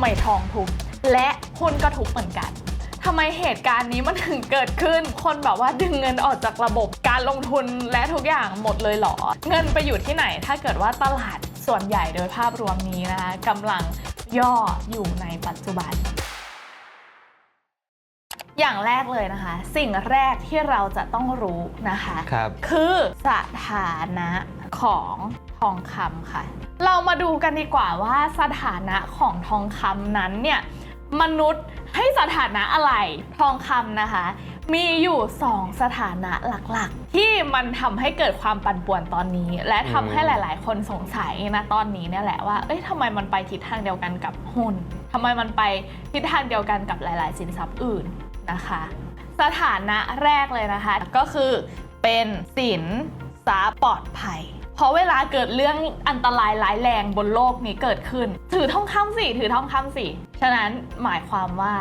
ไมทองทุบและหุ้นก็ทุบเหมือนกันทำไมเหตุการณ์นี้มันถึงเกิดขึ้น คนแบบว่าดึงเงินออกจากระบบการลงทุนและทุกอย่างหมดเลยเหรอ เงินไปอยู่ที่ไหน ถ้าเกิดว่าตลาดส่วนใหญ่โดยภาพรวมนี้นะคะกำลังย่ออยู่ในปัจจุบัน อย่างแรกเลยนะคะ สิ่งแรกที่เราจะต้องรู้นะคะครับคือสถานะของทองคำค่ะ เรามาดูกันดีกว่าว่าสถานะของทองคำนั้นเนี่ยมนุษย์ให้สถานะอะไรทองคำนะคะ มีอยู่ 2 สถานะหลักๆ ที่มันทำให้เกิดความปั่นป่วนตอนนี้ และทำให้หลาย ๆ คนสงสัยนะตอนนี้เนี่ยแหละว่าเอ้ยทำไมมันไปทิศทางเดียวกันกับหุ้นทำไมมันไปทิศทางเดียวกันกับหลาย ๆ สินทรัพย์อื่นนะคะ สถานะแรกเลยนะคะ ก็คือเป็นสินทรัพย์ปลอดภัย เพราะเวลาเกิดเรื่องอันตรายร้ายแรงบนโลกนี้เกิดขึ้น ถือทองคำสิถือทองคำสิ ฉะนั้นหมายความว่า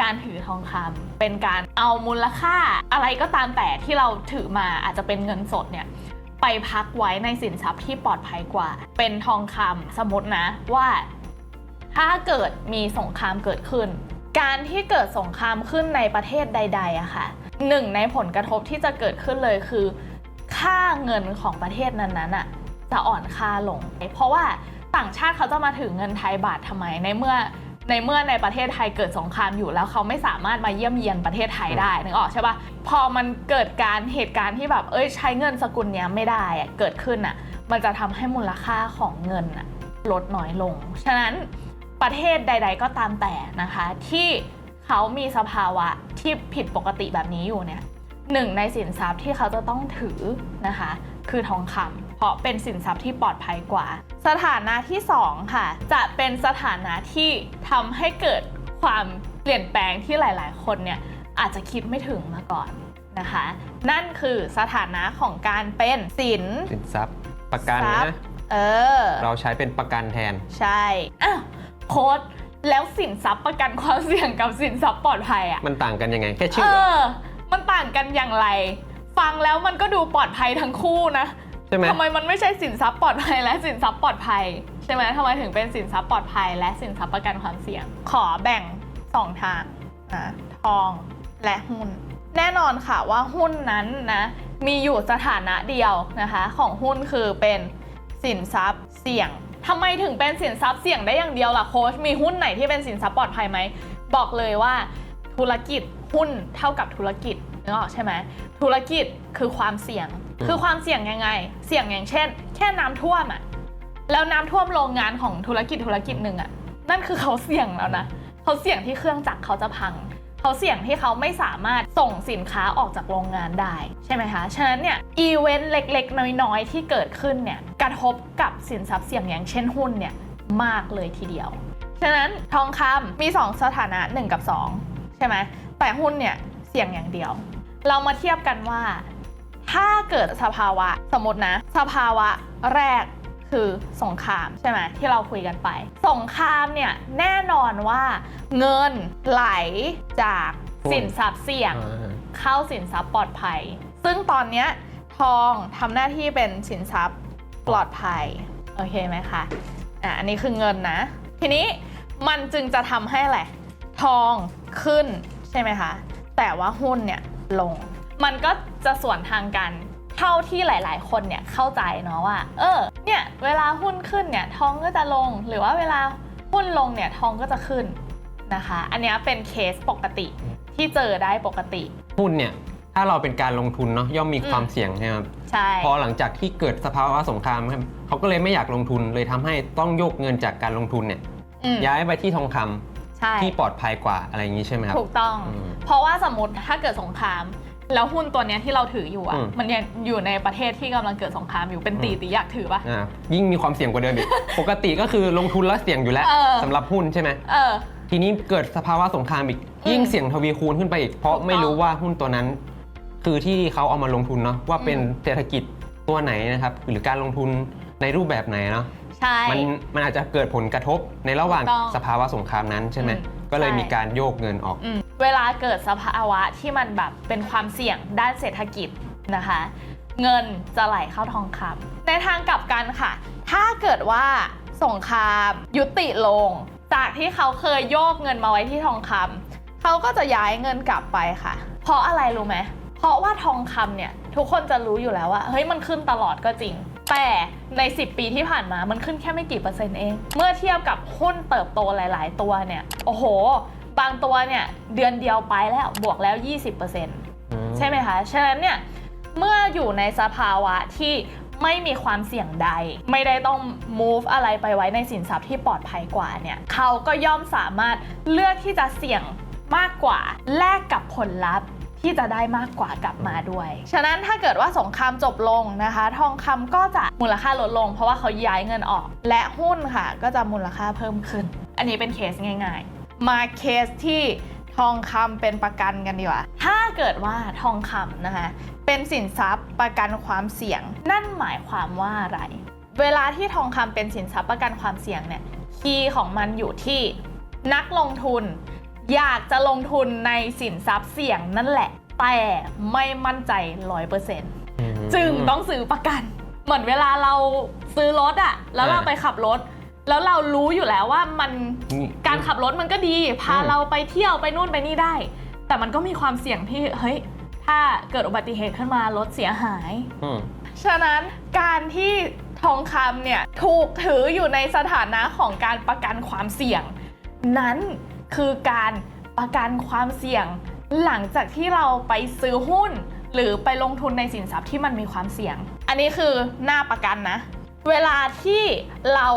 การถือทองคำเป็นการเอามูลค่าอะไรก็ตามแต่ที่เราถือมาอาจจะเป็นเงินสดเนี่ยไปพักไว้ในสินทรัพย์ที่ปลอดภัยกว่า เป็นทองคำสมมตินะว่าถ้าเกิดมีสงครามเกิดขึ้น การที่เกิดสงครามขึ้นในประเทศใดๆอะค่ะหนึ่งในผลกระทบที่จะเกิดขึ้นเลยคือ ค่าเงินของประเทศนั้นๆอะจะอ่อนค่าลง เพราะว่าต่างชาติเขาจะมาถือเงินไทยบาททำไมในเมื่อในเมื่อในประเทศไทยเกิดสงครามอยู่แล้วเขาไม่สามารถมาเยี่ยมเยียนประเทศไทยได้นึกออกใช่ปะพอมันเกิดการเหตุการณ์ที่แบบเอ้ยใช้เงินสกุลเนี้ยไม่ได้อะเกิดขึ้นอะมันจะทำให้มูลค่าของเงินอะลดน้อยลง ฉะนั้นประเทศใด ๆ ก็ตามแต่นะคะ ที่เขามีสภาวะที่ผิดปกติแบบนี้อยู่เนี่ย หนึ่งในสินทรัพย์ที่เขาจะต้องถือนะคะ คือทองคำเพราะเป็นสินทรัพย์ที่ปลอดภัยกว่า สถานะที่สองค่ะ จะเป็นสถานะที่ทำให้เกิดความเปลี่ยนแปลงที่หลาย ๆ คนเนี่ยอาจจะคิดไม่ถึงมาก่อนนะคะ นั่นคือสถานะของการเป็นสินสินทรัพย์ประกันทรัพย์นะเออ เราใช้เป็นประกันแทน ใช่อ้าวโค้ดแล้วสินทรัพย์ประกันความเสี่ยงกับสินทรัพย์ปลอดภัยอะมันต่างกันยังไง แค่เอชื่อเหรออ มันต่างกันอย่างไร ฟังแล้วมันก็ดูปลอดภัยทั้งคู่นะใช่ไหมทำไมมันไม่ใช่สินทรัพย์ปลอดภัยและสินทรัพย์ปลอดภัยใช่ไหมทำไมถึงเป็นสินทรัพย์ปลอดภัย และสินทรัพย์ประกันความเสี่ยง ขอแบ่งสองทางนะทองและหุ้น แน่นอนค่ะว่าหุ้นนั้นนะมีอยู่สถานะเดียวนะคะ ของหุ้นคือเป็นสินทรัพย์เสี่ยงทำไมถึงเป็นสินทรัพย์เสี่ยงได้อย่างเดียวล่ะโค้ชมีหุ้นไหนที่เป็นสินทรัพย์ปลอดภัยไหมบอกเลยว่าธุรกิจ หุ้นเท่ากับธุรกิจนึกออกใช่ไหมธุรกิจคือความเสี่ยงอืมคือความเสี่ยงยังไง เสี่ยงอย่างเช่น แค่น้ำท่วมอะแล้วน้ำท่วมโรงงานของธุรกิจธุรกิจหนึ่งอะนั่นคือเขาเสี่ยงแล้วนะเขาเสี่ยงที่เครื่องจักรเขาจะพังเขาเสี่ยงที่เขาไม่สามารถส่งสินค้าออกจากโรงงานได้ใช่ไหมคะฉะนั้นเนี่ยอีเวนต์เล็กๆ น้อยๆ ที่เกิดขึ้นเนี่ยกระทบกับสินทรัพย์เสี่ยงอย่างเช่นหุ้นเนี่ยมากเลยทีเดียว ฉะนั้นทองคำมี 2 สถานะ 1 กับ 2 ใช่ไหม แต่หุ้นเนี่ยเสี่ยงอย่างเดียว เรามาเทียบกันว่า ถ้าเกิดสภาวะสมมตินะ สภาวะแรกคือสงครามใช่ไหมที่เราคุยกันไป สงครามเนี่ยแน่นอนว่าเงินไหลจากสินทรัพย์เสี่ยงอ่าเข้าสินทรัพย์ปลอดภัย ซึ่งตอนเนี้ยทองทำหน้าที่เป็นสินทรัพย์ปลอดภัย โอเคไหมคะอะอันนี้คือเงินนะ ทีนี้มันจึงจะทำให้อะไรทองขึ้นใช่ไหมคะ แต่ว่าหุ้นเนี่ยลง มันก็จะส่วนทางกัน เท่าที่หลาย ๆ คนเนี่ยเข้าใจเนาะว่า เออ เนี่ยเวลาหุ้นขึ้นเนี่ยทองก็จะลง หรือว่าเวลาหุ้นลงเนี่ยทองก็จะขึ้นนะคะ อันเนี้ยเป็นเคสปกติที่เจอได้ปกติ หุ้นเนี่ยถ้าเราเป็นการลงทุนเนาะย่อมมีอืมความเสี่ยงใช่ไหมครับใช่พอหลังจากที่เกิดสภาวะสงครามครับเขาก็เลยไม่อยากลงทุนเลยทำให้ต้องโยกเงินจากการลงทุนเนี่ยอืมย้ายไปที่ทองคำใช่ ที่ปลอดภัยกว่าอะไรอย่างนี้ใช่ไหมครับถูกต้องอืมเพราะว่าสมมติถ้าเกิดสงคราม แล้วหุ้นตัวเนี้ยที่เราถืออยู่อะอืมมันยังอยู่ในประเทศที่กำลังเกิดสงครามอยู่เป็นตีอืมตีอยากถือปะ อ่ายิ่งมีความเสี่ยงกว่าเดิมอีก ปกติก็คือลงทุนแล้วเสี่ยงอยู่แล้วเออ สำหรับหุ้นใช่ไหมเออ ทีนี้เกิดสภาวะสงครามอีก อืมยิ่งเสี่ยงทวีคูณขึ้นไปอีก เพราะถูกต้องไม่รู้ว่าหุ้นตัวนั้น คือที่เขาเอามาลงทุนเนาะว่าเป็นอืมเศรษฐกิจตัวไหนนะครับหรือการลงทุน ในรูปแบบไหนเนาะใช่ มันมันอาจจะเกิดผลกระทบในระหว่างถูกต้องสภาวะสงครามนั้นใช่ไหมอืมก็เลยใช่ มีการโยกเงินออก อืมเวลาเกิดสภาวะที่มันแบบเป็นความเสี่ยงด้านเศรษฐกิจนะคะ เงินจะไหลเข้าทองคำในทางกลับกันค่ะ ถ้าเกิดว่าสงครามยุติลง จากที่เขาเคยโยกเงินมาไว้ที่ทองคำเขาก็จะย้ายเงินกลับไปค่ะ เพราะอะไรรู้ไหมเพราะว่าทองคำเนี่ยทุกคนจะรู้อยู่แล้วว่าเฮ้ยมันขึ้นตลอดก็จริง แต่ใน 10 ปีที่ผ่านมามันขึ้นแค่ไม่กี่เปอร์เซ็นต์เอง เมื่อเทียบกับหุ้นเติบโตหลาย ๆ ตัวเนี่ย โอ้โห บางตัวเนี่ยเดือนเดียวไปแล้วบวกแล้ว 20%ใช่ไหมคะ ฉะนั้นเนี่ยเมื่ออยู่ในสภาวะที่ไม่มีความเสี่ยงใด ไม่ได้ต้อง move อะไรไปไว้ในสินทรัพย์ที่ปลอดภัยกว่าเนี่ยเขาก็ย่อมสามารถเลือกที่จะเสี่ยงมากกว่าแลกกับผลลัพธ์ ที่จะได้มากกว่ากลับมาด้วย ฉะนั้นถ้าเกิดว่าสงครามจบลงนะคะ ทองคำก็จะมูลค่าลดลง เพราะว่าเขาย้ายเงินออก และหุ้นค่ะ ก็จะมูลค่าเพิ่มขึ้น อันนี้เป็นเคสง่าย ๆ มาเคสที่ทองคำเป็นประกันกันดีกว่า ถ้าเกิดว่าทองคำนะคะ เป็นสินทรัพย์ประกันความเสี่ยง นั่นหมายความว่าอะไร เวลาที่ทองคำเป็นสินทรัพย์ประกันความเสี่ยงเนี่ย คีย์ของมันอยู่ที่นักลงทุน อยากจะลงทุนในสินทรัพย์เสี่ยงนั่นแหละ แต่ไม่มั่นใจร้อยเปอร์เซ็นต์จึงต้องซื้อประกัน เหมือนเวลาเราซื้อรถอะแล้วเราไปขับรถ แล้วเรารู้อยู่แล้วว่ามันการขับรถมันก็ดี พาอืมเราไปเที่ยวไปนู่นไปนี่ได้ แต่มันก็มีความเสี่ยงที่เฮ้ยถ้าเกิดอุบัติเหตุขึ้นมารถเสียหายอืมฉะนั้นการที่ทองคำเนี่ยถูกถืออยู่ในสถานะของการประกันความเสี่ยง นั้น คือการประกันความเสี่ยง หลังจากที่เราไปซื้อหุ้น หรือไปลงทุนในสินทรัพย์ที่มันมีความเสี่ยง อันนี้คือหน้าประกันนะ เวลาที่เรา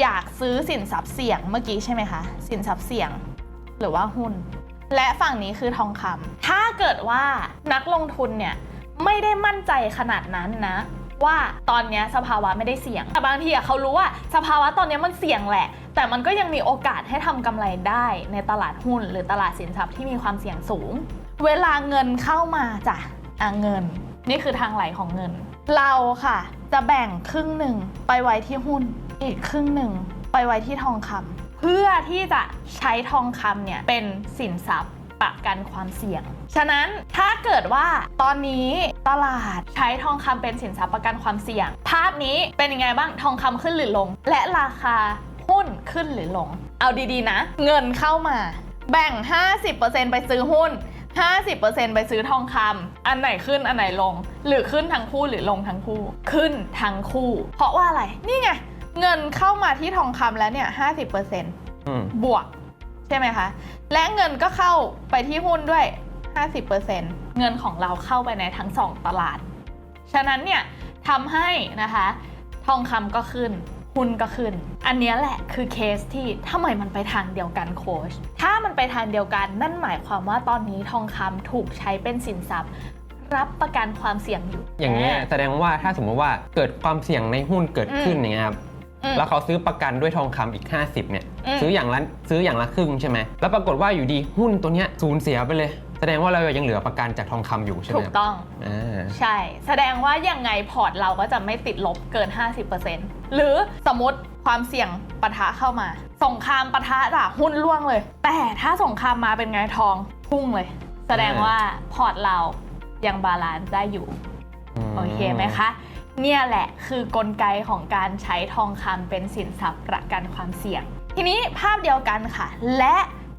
อยากซื้อสินทรัพย์เสี่ยงเมื่อกี้ใช่ไหมคะสินทรัพย์เสี่ยง หรือว่าหุ้น และฝั่งนี้คือทองคำถ้าเกิดว่านักลงทุนเนี่ยไม่ได้มั่นใจขนาดนั้นนะว่าตอนนี้สภาวะไม่ได้เสี่ยงแต่บางทีเขารู้ว่าสภาวะตอนนี้มันเสี่ยงแหละ แต่มันก็ยังมีโอกาสให้ทำกำไรได้ในตลาดหุ้น หรือตลาดสินทรัพย์ที่มีความเสี่ยงสูง เวลาเงินเข้ามาจ้ะอะเงิน นี่คือทางไหลของเงิน เราค่ะ จะแบ่งครึ่งหนึ่งไปไว้ที่หุ้น อีกครึ่งหนึ่งไปไว้ที่ทองคำเพื่อที่จะใช้ทองคำเนี่ยเป็นสินทรัพย์ประกันความเสี่ยง ฉะนั้นถ้าเกิดว่าตอนนี้ตลาดใช้ทองคำเป็นสินทรัพย์ประกันความเสี่ยง ภาพนี้เป็นยังไงบ้าง ทองคำขึ้นหรือลง และราคา หุ้นขึ้นหรือลง เอาดีๆนะ เงินเข้ามา แบ่ง 50%ไปซื้อหุ้น 50%ไปซื้อทองคำอันไหนขึ้นอันไหนลง หรือขึ้นทั้งคู่หรือลงทั้งคู่ ขึ้นทั้งคู่ เพราะว่าอะไร นี่ไง เงินเข้ามาที่ทองคำแล้วเนี่ย 50%อืมบวก ใช่ไหมคะ และเงินก็เข้าไปที่หุ้นด้วย 50%เงินของเราเข้าไปในทั้งสองตลาด ฉะนั้นเนี่ยทำให้นะคะ ทองคำก็ขึ้น หุ้นก็ขึ้น อันเนี้ยแหละคือเคสที่ทำไมมันไปทางเดียวกันโค้ช ถ้ามันไปทางเดียวกันนั่นหมายความว่าตอนนี้ทองคำถูกใช้เป็นสินทรัพย์รับประกันความเสี่ยงอยู่ อย่างเงี้ยแสดงว่าถ้าสมมติว่าเกิดความเสี่ยงในหุ้นเกิดขึ้นอย่างเงี้ยครับอืมแล้วเขาซื้อประกันด้วยทองคำอีก 50เนี่ยอืมซื้ออย่างละซื้ออย่างละครึ่งใช่ไหมแล้วปรากฏว่าอยู่ดีหุ้นตัวเนี้ยสูญเสียไปเลย แสดงว่าเรายังเหลือประกันจากทองคำอยู่ใช่ไหมถูคกรับต้อง อ่า ใช่ แสดงว่ายังไงพอร์ตเราก็จะไม่ติดลบเกิน 50%หรือสมมติความเสี่ยงปะทะเข้ามา สงครามปะทะอะหุ้นร่วงเลย แต่ถ้าสงครามมาเป็นไงทองพุ่งเลย แสดงว่าพอร์ตเรายังบาลานซ์ได้อยู่มโอเคไหมคะ เนี่ยแหละคือกลไกของการใช้ทองคำเป็นสินทรัพย์ประกันความเสี่ยง ทีนี้ภาพเดียวกันค่ะ และ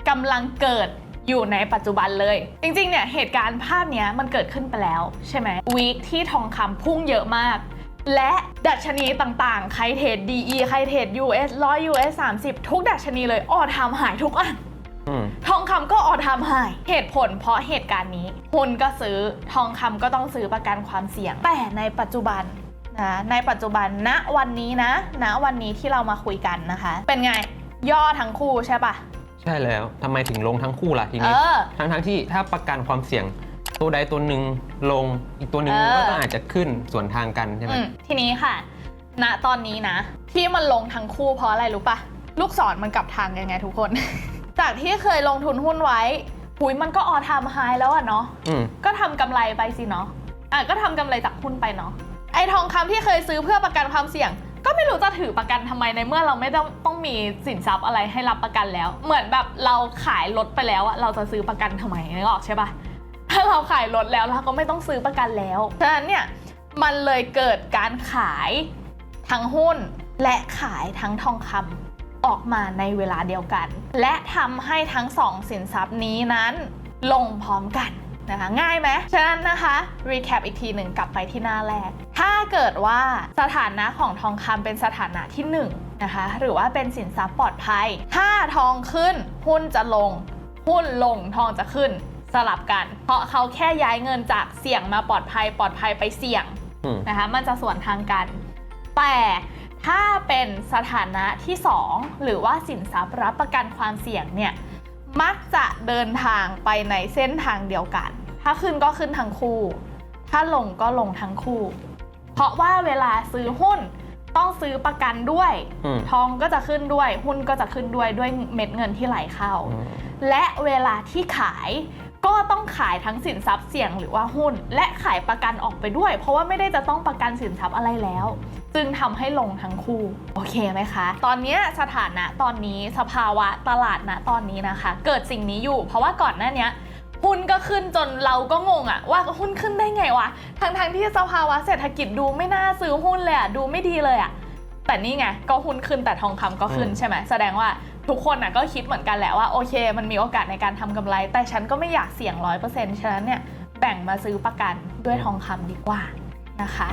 กำลังเกิด อยู่ในปัจจุบันเลย จริงๆ เนี่ยเหตุการณ์ภาพเนี้ยมันเกิดขึ้นไปแล้วใช่ไหมวีคที่ทองคำพุ่งเยอะมาก และดัชนีต่างๆ ใครเทรด DE ใครเทรด US 100 US 30 ทุกดัชนีเลยออทามหายทุกอันอืมทองคำก็ออทามไฮเหตุผลเพราะเหตุการณ์นี้หุ้นก็ซื้อทองคำก็ต้องซื้อประกันความเสี่ยง แต่ในปัจจุบันนะในปัจจุบันณวันนี้นะณวันนี้ที่เรามาคุยกันนะคะ เป็นไงย่อทั้งคู่ใช่ปะ ใช่แล้วทำไมถึงลงทั้งคู่ล่ะทีเอนี้ อ ทั้งทั้งๆที่ถ้าประกันความเสี่ยง ตัวใดตัวหนึ่งลงอีกตัวหนึ่งเออ ก็ต้องอาจจะขึ้นส่วนทางกันใช่ไหมอืมทีนี้ค่ะ ณ ตอนนี้นะ ที่มันลงทั้งคู่เพราะอะไรรู้ปะลูกศรมันกลับทางยังไงทุกคน จากที่เคยลงทุนหุ้นไว้หุยมันก็ออทามไฮแล้วอะเนาะ อืมก็ทำกำไรไปสิเนาะ อะก็ทำกำไรจากหุ้นไปเนาะ ไอ้ทองคำที่เคยซื้อเพื่อประกันความเสี่ยง ก็ไม่รู้จะถือประกันทำไมในเมื่อเราไม่ต้องต้องมีสินทรัพย์อะไรให้รับประกันแล้ว เหมือนแบบเราขายรถไปแล้วอะเราจะซื้อประกันทำไมนึกออกใช่ปะถ้าเราขายรถแล้วเราก็ไม่ต้องซื้อประกันแล้วฉะนั้นเนี่ยมันเลยเกิดการขายทั้งหุ้นและขายทั้งทองคำออกมาในเวลาเดียวกัน และทำให้ทั้งสองสินทรัพย์นี้นั้นลงพร้อมกัน นะคะง่ายไหมฉะนั้นนะคะ recap อีกทีหนึ่งกลับไปที่หน้าแรก ถ้าเกิดว่าสถานะของทองคำเป็นสถานะที่หนึ่งนะคะหรือว่าเป็นสินทรัพย์ปลอดภัย ถ้าทองขึ้นหุ้นจะลง หุ้นลงทองจะขึ้นสลับกัน เพราะเขาแค่ย้ายเงินจากเสี่ยงมาปลอดภัยปลอดภัยไปเสี่ยงอืมนะคะมันจะส่วนทางกัน แต่ถ้าเป็นสถานะที่ 2 หรือว่าสินทรัพย์รับประกันความเสี่ยงเนี่ย มักจะเดินทางไปในเส้นทางเดียวกัน ถ้าขึ้นก็ขึ้นทั้งคู่ ถ้าลงก็ลงทั้งคู่ เพราะว่าเวลาซื้อหุ้นต้องซื้อประกันด้วย อืม ทองก็จะขึ้นด้วย หุ้นก็จะขึ้นด้วยด้วยเม็ดเงินที่ไหลเข้าอืมและเวลาที่ขายก็ ต้องขายทั้งสินทรัพย์เสี่ยงหรือว่าหุ้น และขายประกันออกไปด้วย เพราะว่าไม่ได้จะต้องประกันสินทรัพย์อะไรแล้ว จึงทำให้ลงทั้งคู่ โอเคไหมคะ ตอนเนี้ยสถานะตอนนี้สภาวะตลาดณตอนนี้นะคะ เกิดสิ่งนี้อยู่ เพราะว่าก่อนหน้าเนี้ยหุ้นก็ขึ้นจนเราก็งงอะว่าหุ้นขึ้นได้ไงวะทั้งๆที่สภาวะเศรษฐกิจดูไม่น่าซื้อหุ้นเลยอะดูไม่ดีเลยอะแต่นี่ไงก็หุ้นขึ้นแต่ทองคำก็ขึ้นอืมใช่ไหมแสดงว่า ทุกคนน่ะก็คิดเหมือนกันแหละว่าโอเค มันมีโอกาสในการทำกำไร แต่ฉันก็ไม่อยากเสี่ยงร้อยเปอร์เซ็นต์ฉะนั้นเนี่ยแบ่งมาซื้อประกันด้วยทองคำดีกว่านะคะ